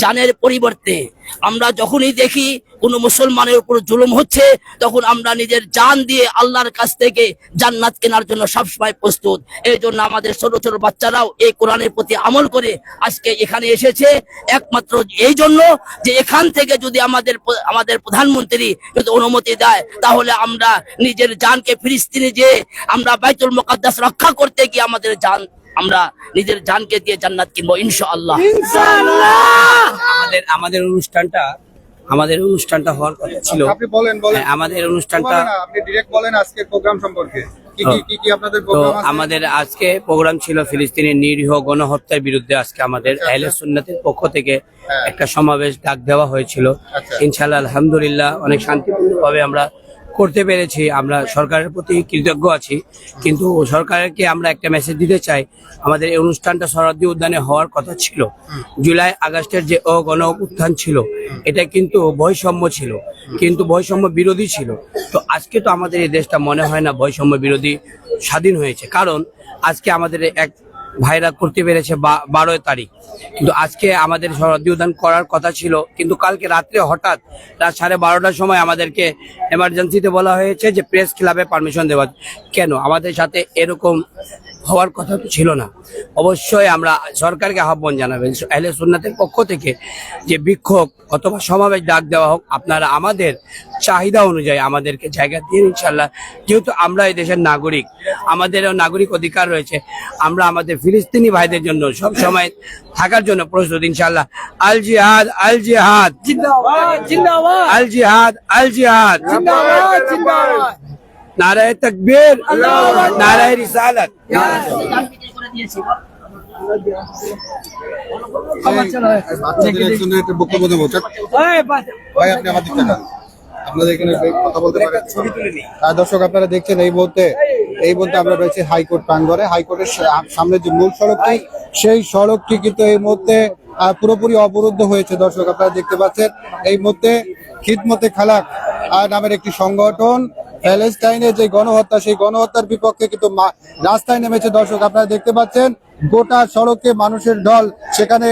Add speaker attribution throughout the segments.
Speaker 1: জানের পরিবর্তে। আমরা যখনই দেখি কোনো মুসলমানের উপর জুলুম হচ্ছে, তখন আমরা নিজের জান দিয়ে আল্লাহর কাছ থেকে জান্নাত কেনার জন্য সবসময় প্রস্তুত। এই জন্য আমাদের ছোট ছোট বাচ্চারাও এই কোরআনের প্রতি আমল করে আজকে এখানে এসেছে। একমাত্র এই জন্য যে এখান থেকে যদি আমাদের আমাদের প্রধানমন্ত্রী যদি অনুমতি দেয়, তাহলে আমরা নিজের জানকে ফিলিস্তিনে যে আমরা বাইতুল মোকাদ্দাস রক্ষা করতে গিয়ে আমাদের জান আমরা নিজের জানকে দিয়ে জান্নাত কিনবো ইনশাআল্লাহ।
Speaker 2: আমাদের আমাদের অনুষ্ঠানটা আমাদের অনুষ্ঠানটা হওয়ার কথা ছিল।
Speaker 3: আপনি বলেন বলেন।
Speaker 2: হ্যাঁ, আমাদের অনুষ্ঠানটা
Speaker 3: আপনি ডিরেক্ট বলেন আজকের প্রোগ্রাম সম্পর্কে।
Speaker 2: তো আমাদের আজকে প্রোগ্রাম ছিল ফিলিস্তিনের নিরীহ গণহত্যার বিরুদ্ধে আজকে আমাদের
Speaker 3: আচ্ছা,
Speaker 2: আহলে
Speaker 3: আচ্ছা।
Speaker 2: সুন্নাতের পক্ষ থেকে
Speaker 3: হ্যাঁ।
Speaker 2: একটা সমাবেশ ডাক দেওয়া হয়েছিল।
Speaker 3: আচ্ছা।
Speaker 2: ইনশাআল্লাহ আলহামদুলিল্লাহ অনেক শান্তিপূর্ণভাবে আমরা করতে পেরেছি, আমরা সরকারের প্রতি কৃতজ্ঞ আছি। কিন্তু সরকারকে আমরা একটা মেসেজ দিতে চাই, আমাদের এই অনুষ্ঠানটা সরাদ্দি উদ্যানে হওয়ার কথা ছিল। জুলাই আগস্টের যে অগণ উত্থান ছিল, এটা কিন্তু বৈষম্য ছিল, কিন্তু বৈষম্য বিরোধী ছিল। তো আজকে তো আমাদের এই দেশটা মনে হয় না বৈষম্য বিরোধী স্বাধীন হয়েছে, কারণ আজকে আমাদের এক ভাইরা করতে পেরেছে বারোই তারিখ। কিন্তু আজকে আমাদের শরৎ উদ্যান করার কথা ছিল, কিন্তু কালকে রাত্রে হঠাৎ রাত সাড়ে বারোটার সময় আমাদেরকে এমার্জেন্সিতে বলা হয়েছে যে প্রেস ক্লাবে পারমিশন দেওয়া কেন? আমাদের সাথে এরকম হওয়ার কথা তো ছিল না। অবশ্যই আমরা সরকারকে আহ্বান জানাবেন আহলে সুন্নাতের পক্ষ থেকে যে বিক্ষোভ অথবা সমাবেশ ডাক দেওয়া হোক আপনারা আমাদের চাহিদা অনুযায়ী আমাদেরকে জায়গা দিয়ে ইনশাল্লাহ যেহেতু আমরা এই দেশের নাগরিক আমাদেরও নাগরিক অধিকার রয়েছে আমরা আমাদের ফিলিস্তিনি ভাইদের জন্য সব সময় থাকার জন্য প্রস্তুত ইনশাল্লাহ আল জিহাদ আল জিহাদ। আল জিহাদ আল জিহাদ। নারায় তকবীর, নারায় রিসালাত।
Speaker 3: আর দর্শক, আপনারা দেখছেন এই মুহূর্তে এই মুহূর্তে আমরা রয়েছে হাইকোর্ট প্রাঙ্গণে। হাইকোর্টের সামনে যে মূল সড়কটি, সেই সড়কটি কিন্তু এই মুহূর্তে পুরোপুরি অবরুদ্ধ হয়েছে। দর্শক, আপনারা দেখতে পাচ্ছেন, এই মুহূর্তে খিদমতে খালাক নামের একটি সংগঠন প্যালেস্টাইনের যে গণহত্যা, সেই গণহত্যার বিপক্ষে কিন্তু রাস্তায় নেমেছে দর্শক। আপনারা দেখতে পাচ্ছেন, গোটা সড়কে মানুষের ঢল, সেখানে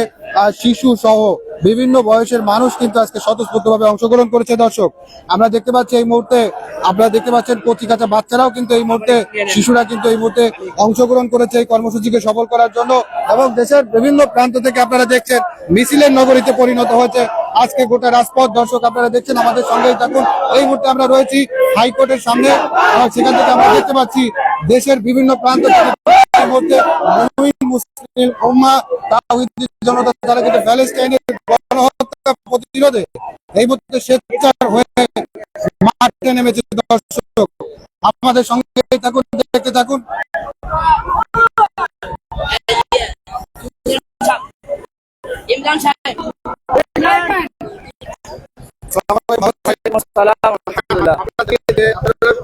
Speaker 3: শিশু সহ বিভিন্ন বয়সের মানুষ কিন্তু আজকে স্বতঃস্ফূর্তভাবে অংশগ্রহণ করেছে, দর্শক। আমরা দেখতে পাচ্ছি এই মুহূর্তে, আপনারা দেখতে পাচ্ছেন কচি কাঁচা বাচ্চারাও কিন্তু এই মুহূর্তে, শিশুরা কিন্তু এই মুহূর্তে অংশগ্রহণ করেছে এই কর্মসূচিকে সফল করার জন্য এবং দেশের বিভিন্ন প্রান্ত থেকে আপনারা দেখছেন, মিছিলের নগরীতে পরিণত হয়েছে আজকে গোটা রাজপথ। দর্শক, আপনারা দেখছেন, আমাদের সঙ্গেই থাকুন। এই মুহূর্তে আমরা রয়েছি হাইকোর্টের সামনে সেখান থেকে আমরা দেখতে পাচ্ছি, দেশের বিভিন্ন প্রান্ত থেকে মুসলিম উম্মাহ তাওহীদি জনতা তারা কিন্তু প্যালেস্টাইনের গণহত্যা প্রতিরোধে এই মুহূর্তে স্বেচ্ছার হয়ে মাঠে নেমেছে দর্শক। আমাদের সঙ্গে থাকুন দেখতে থাকুন।
Speaker 1: ইমরান সাহেব।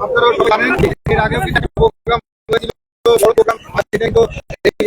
Speaker 3: আপনারা জানেন এর আগেও কিছু প্রোগ্রাম হয়েছিল বড় প্রোগ্রাম আজকে এই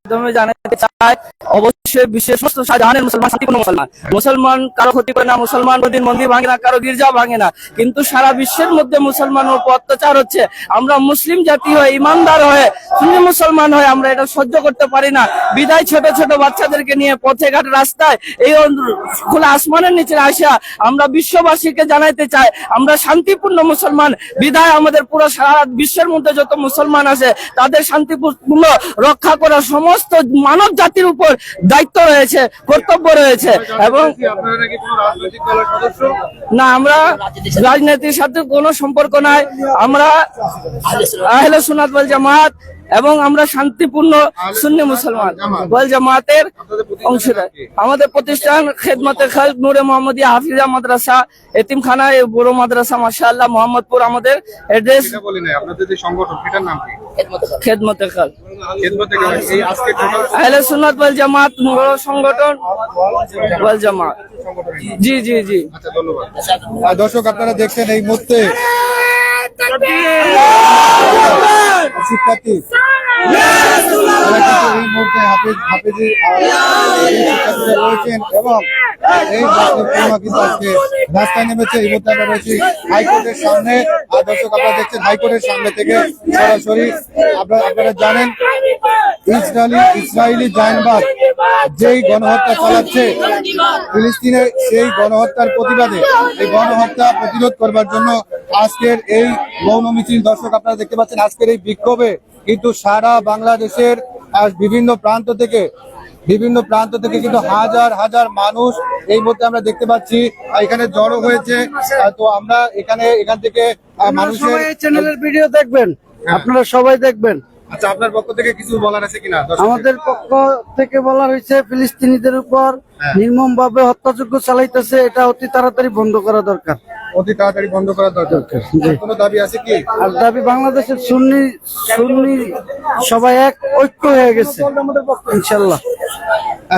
Speaker 4: অবশ্যই কারও ক্ষতি করে না, মুসলমান মন্দির ভাঙে না, কারও গির্জা ভাঙে না। কিন্তু সারা বিশ্বের মধ্যে অত্যাচার হচ্ছে। আমরা মুসলিম জাতি হয়ে, ইমানদার হয়ে সুন্নি মুসলমান হয়ে আমরা এটা সহ্য করতে পারি না। বিদায় ছোট ছোট বাচ্চাদেরকে নিয়ে পথে ঘাট রাস্তায় এই খোলা আসমানের নিচে আসা আমরা বিশ্ববাসীকে জানাইতে চাই, আমরা শান্তিপূর্ণ মুসলমান। বিদায় আমাদের পুরো সারা বিশ্বের মধ্যে যত মুসলমান আছে, তাদের শান্তিপূর্ণ রক্ষা করা সমস্ত মানব জাতির উপর দায়িত্ব রয়েছে, কর্তব্য রয়েছে এবং না, আমরা রাজনীতির সাথে কোনো সম্পর্ক নাই। আমরা আহলে সুনাত জামাত
Speaker 5: এবং আমরা শান্তিপূর্ণ সুন্নি মুসলমান। ওয়াল জামাতের অংশীদার। আমাদের প্রতিষ্ঠান খেদমতে খাল নূরে মোহাম্মদিয়া হাফিজা মাদ্রাসা এতিমখানা বড় মাদ্রাসা মাশাআল্লাহ মোহাম্মদপুর আমাদের অ্যাড্রেস
Speaker 3: বলি আপনাদের যে সংগঠন এটার নাম কি?
Speaker 5: খেদমতে খাল আহলে সুন্নাত জামাত বড় সংগঠন ওয়াল জামাত। জি জি জি।
Speaker 3: আচ্ছা ধন্যবাদ। দর্শক আপনারা দেখছেন এই মুহূর্তে শিক্ষার্থী। এই মুহূর্তে হাফিজ রয়েছেন এবং এই রাস্তায় নেমেছে। সামনে। দর্শক আপনারা দেখছেন, হাইকোর্টের সামনে থেকে আপনারা আপনারা জানেন ইসরায়েলি ইসরায়েলি জায়নবাদ যেই গণহত্যা চালাচ্ছে ফিলিস্তিনে সেই গণহত্যার প্রতিবাদে এই গণহত্যা প্রতিরোধ করবার জন্য আজকের এই মৌন মিছিল দর্শক আপনারা দেখতে পাচ্ছেন আজকের এই বিক্ষোভে কিন্তু সারা বাংলাদেশের বিভিন্ন প্রান্ত থেকে বিভিন্ন প্রান্ত থেকে কিন্তু হাজার হাজার মানুষ এই মধ্যে আমরা দেখতে পাচ্ছি এখানে জড়ো হয়েছে। তো আমরা এখানে এখান থেকে মানুষের
Speaker 6: চ্যানেলের ভিডিও দেখবেন। আপনারা সবাই দেখবেন।
Speaker 3: আচ্ছা আপনার পক্ষ থেকে কিছু বলার আছে কিনা?
Speaker 6: আমাদের পক্ষ থেকে বলা হয়েছে ফিলিস্তিনিদের উপর নির্মম ভাবে হত্যাযোগ্য চালাইতেছে এটা অতি তাড়াতাড়ি বন্ধ করা দরকার।
Speaker 3: অতি তাড়াতাড়ি বন্ধ করা দরকার। কোনো দাবি আছে কি?
Speaker 6: আর দাবি বাংলাদেশের সুন্নি সুন্নি সবাই এক ঐক্য হয়ে গেছে ইনশাল্লাহ।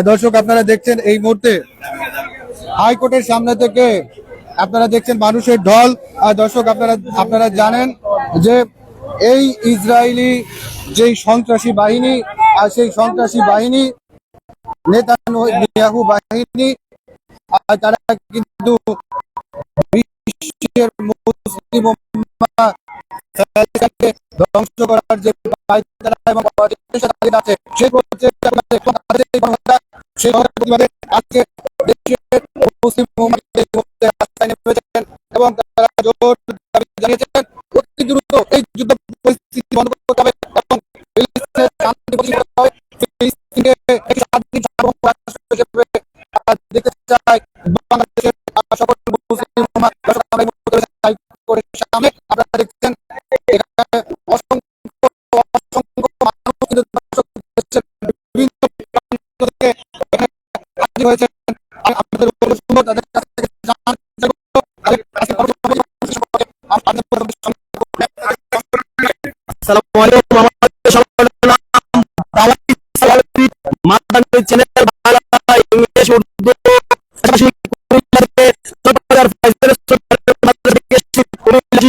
Speaker 3: দর্শক আপনারা দেখছেন এই মুহূর্তে হাইকোর্টের সামনে থেকে আপনারা দেখছেন মানুষের ঢল। আর দর্শক আপনারা আপনারা জানেন যে এই ইসরায়েলি যেই সন্ত্রাসী বাহিনী আর সেই সন্ত্রাসী বাহিনী, নেতানিয়াহু বাহিনী, আর তারা কিন্তু বিশ্বের মুসলিম ধ্বংস করার যে এবং আছে দেশের মুসলিম এবং তারা জোর জানিয়েছেন দ্রুত এই যুদ্ধ পরিস্থিতি বন্ধ করতে হবে এবং শান্তি প্রতিষ্ঠা করতে ফিলিস্তিনকে একটি স্বাধীন সার্বভৌম রাষ্ট্র হিসেবে দেখতে চাই বাংলাদেশের সকল মুসলিম উম্মাহ দর্শক আমরা এই মুহূর্তে রয়েছি হাইকোর্টের সামনে আপনারা দেখছেন এখানে অসংখ্য অসংখ্য মানুষ কিন্তু বিভিন্ন প্রান্ত থেকে হাজির হয়েছেন আমি
Speaker 5: মাদানী চ্যানেল বাংলা ইংলিশ উর্দু পাশাপাশি কুমিল্লাতে চট্টগ্রাম ফাইজের চট্টগ্রাম মাদ্রাসা কুমিল্লা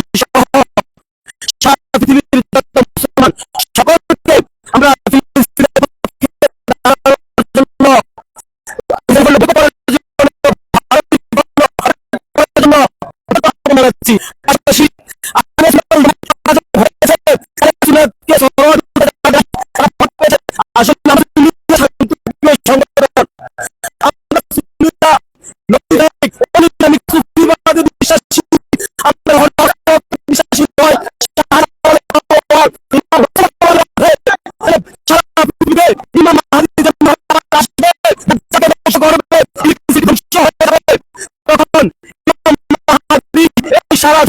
Speaker 5: সারা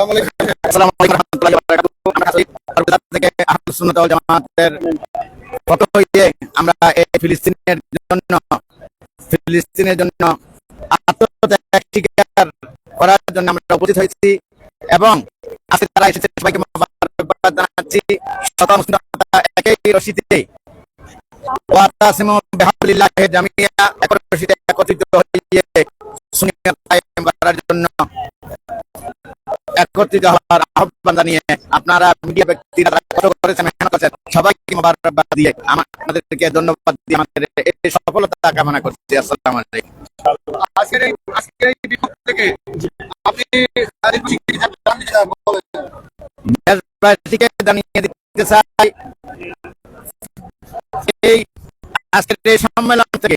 Speaker 5: আসসালামু আলাইকুম।
Speaker 3: আসসালামু আলাইকুম
Speaker 7: রহমতুল্লাহি ওয়া বারাকাতুহু। আমরা আছি কলকাতা থেকে আহলুস সুন্নাত ওয়াল জামাতের পক্ষ হইতে আমরা এই ফিলিস্তিনের জন্য ফিলিস্তিনের জন্য আত্মত্যাগ স্বীকার করার জন্য আমরা উপস্থিত হয়েছি এবং আজকে তারা এসেছে, সবাইকে মোবারকবাদ জানাচ্ছি। শত মুসলিমরা একই রশিতে ওয়াতাসিমু বিহাবলিল্লাহি জামিয়া একই রশিতে একত্রিত হয়ে সুন্নিয়ত কায়েম করার জন্য একত্রিত হওয়ার আহ্বান জানিয়ে আপনারা মিডিয়া ব্যক্তিরা কষ্ট করেছেন, মেহনত করেছেন, সবাইকে মোবারকবাদ দিয়ে আমাদেরকে ধন্যবাদ দিয়ে আমাদের এই সফলতা কামনা করছি। আসসালামু আলাইকুম। সম্মেলন থেকে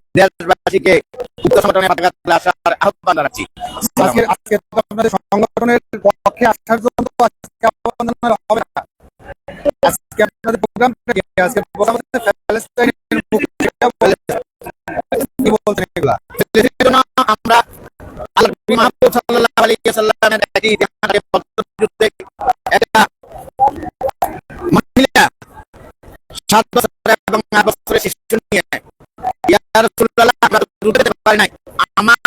Speaker 7: দেশবাসীকে উত্তর সংগঠনের পতাকা আসার আহ্বান জানাচ্ছি।
Speaker 3: আজকে আজকে আপনাদের সংগঠনের পক্ষে আসার জন্য আজকে আহ্বান জানানো হবে না। আজকে আপনাদের প্রোগ্রাম আজকে প্রোগ্রাম হচ্ছে প্যালেস্টাইনের মুক্তি বলছেন এগুলা?
Speaker 7: আমরা আল্লাহ নবী সাল্লাল্লাহু আলাইহি ওয়াসাল্লামের একটি ইতিহাসে একটা মহিলা সাত বছর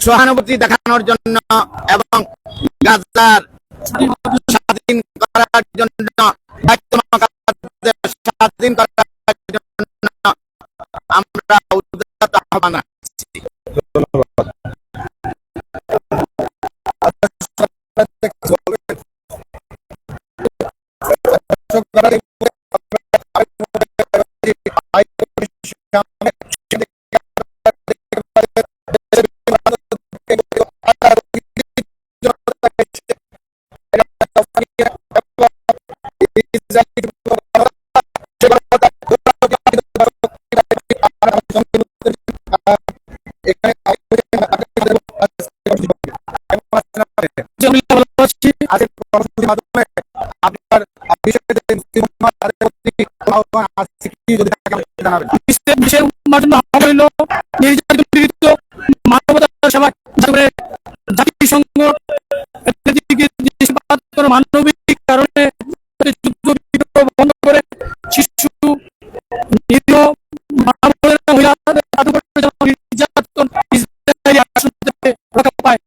Speaker 7: সহানুভূতি দেখানোর জন্য এবং গাজার স্বাধীন করার জন্য স্বাধীন করার জন্য আমরা উদ্যোগ আহ্বান
Speaker 3: আহ্বান আছে কি যদি থাকে জানাবেন।
Speaker 4: বিশ্বের বিশেষ উন্মার জন্য আহ্বান হইল নির্যাতিত, পীড়িত মানবতার সেবা যাতে জাতিসংঘ করে মানবিক কারণে যুদ্ধ বন্ধ করে শিশু, নিরীহ করে নির্যাতন ইসরায়েলি আগ্রাসন থেকে রক্ষা পায়,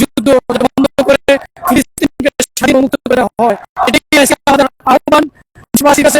Speaker 4: যুদ্ধ বন্ধ করে ফিলিস্তিনকে স্বাধীন মুক্ত করে হয় আজকে আমাদের আহ্বান। দেশবাসীর কাছে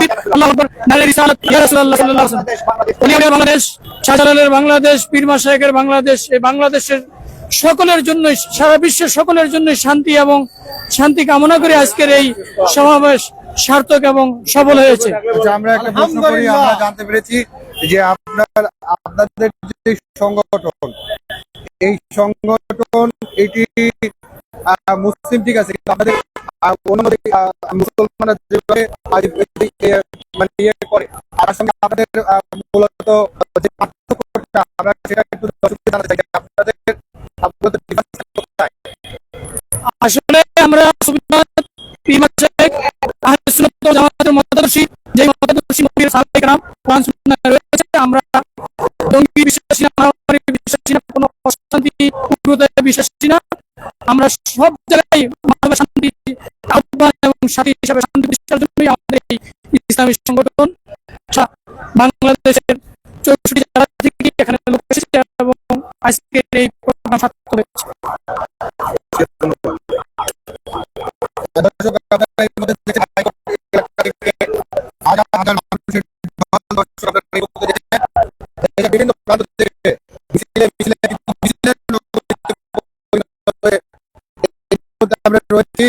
Speaker 4: আল্লাহ আকবর নারী রিসালাত ইয়া রাসূলুল্লাহ সাল্লাল্লাহু আলাইহি ওয়াসাল্লাম। উলিয়াউলিয়া বাংলাদেশ শাহজালালের বাংলাদেশ পীরমা শেখের বাংলাদেশ এই বাংলাদেশের সকলের জন্য সারা বিশ্বের সকলের জন্য শান্তি এবং শান্তি কামনা করে আজকের এই সমাবেশ সার্থক এবং সফল হয়েছে।
Speaker 3: আচ্ছা, আমরা একটা প্রশ্ন করি আমরা জানতে পেরেছি যে আপনার আপনাদের যে সংগঠন এই সংগঠন এটি আহ, মুসলিম ঠিক আছে কিন্তু আমাদের মুসলমানরা যেভাবে মানে ইয়ে করে তার সঙ্গে আপনাদের মূলত যে পার্থক্যটা, আমরা সেটা একটু জানাতে চাই আপনাদের?
Speaker 4: আসলে আমরা আমরা বিশ্বাসী বিশ্বাসী বিশ্বাসী আমরা সব জায়গায় শান্তি, আহ্বান এবং সাথী হিসাবে শান্তি প্রতিষ্ঠার জন্যই ইসলামী সংগঠন সা- বাংলাদেশের চৌষট্টি জেলা থেকে এখানে লোক এসেছে এবং এই প্রোগ্রাম সার্থক হয়েছে।
Speaker 3: হয়ে আমরা রয়েছি